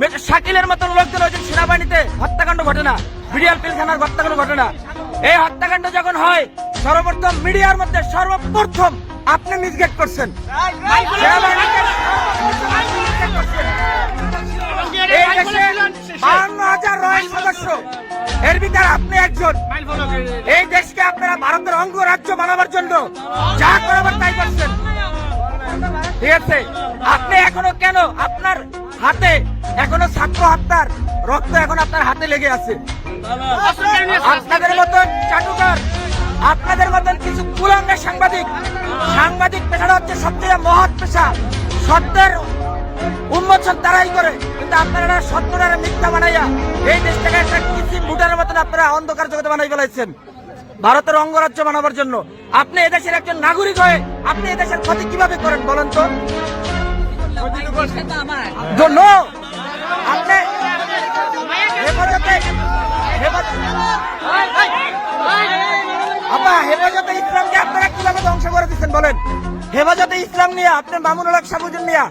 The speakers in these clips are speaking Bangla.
মেজর শাকিলের মতন লোকজন ওই সেনাবাহিনীতে হত্যাকাণ্ড ঘটনা বিডিআর পিলখানার হত্যাকাণ্ড ঘটনা এই হত্যাকাণ্ড যখন হয়, সর্বপ্রথম মিডিয়ার মধ্যে সর্বপ্রথম আপনি মিসগেড করছেন। এই হাজার রয়েল সদস্য। এর ভিতরে আপনি একজন। এই দেশকে আপনারা ভারতের অঙ্গরাজ্য বানাবার জন্য যা করাবার তাই করছেন। ঠিক আছে? আপনি এখনও কেন আপনার হাতে এখনও ছাত্র হত্যার রক্ত এখন আপনার হাতে লেগে আছে। আপনাদের মতন চাটুকার, আপনাদের মতন কিছু কুলাঙ্গের সাংবাদিক সাংবাদিক পেশাটা হচ্ছে সবচেয়ে মহৎ পেশা। সত্যের উন্মোচন তারাই করে। কিন্তু আপনারা সত্যটা মিথ্যা বানাইয়া এই দেশটাকে একটা কৃষি ভুটানের মতন আপনারা অন্ধকার জগতে বানাই ফেলাইছেন। ভারতের অঙ্গরাজ্য বানাবার জন্য। আপনি এদেশের একজন নাগরিক হয়ে আপনি এদেশের ক্ষতি কীভাবে করেন বলেন তো? আপা হেফাজতে ইসলামকে আপনারা ধ্বংস করে দিচ্ছেন বলেন? হেফাজতে ইসলাম নিয়ে আপনি মামুনুল হক সাবুজুন নিয়ে।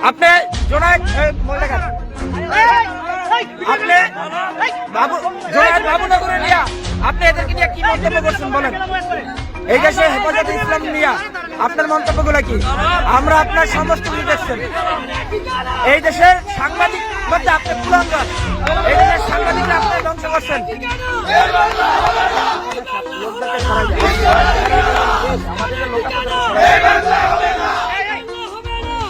আপনি জোনায়েদ এ, মনে রাখেন। আপনি বাবু নিয়ে আপনি মন্তব্য করছেন বলেন? এই দেশে হেফাজতে ইসলাম আপনার কি? আমরা আপনার সমস্ত দেখছেন। এই দেশের সাংবাদিক আপনি দেশের সাংবাদিকরা আপনি ধ্বংস করছেন।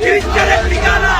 খ্রিস্টানের ঠিকানা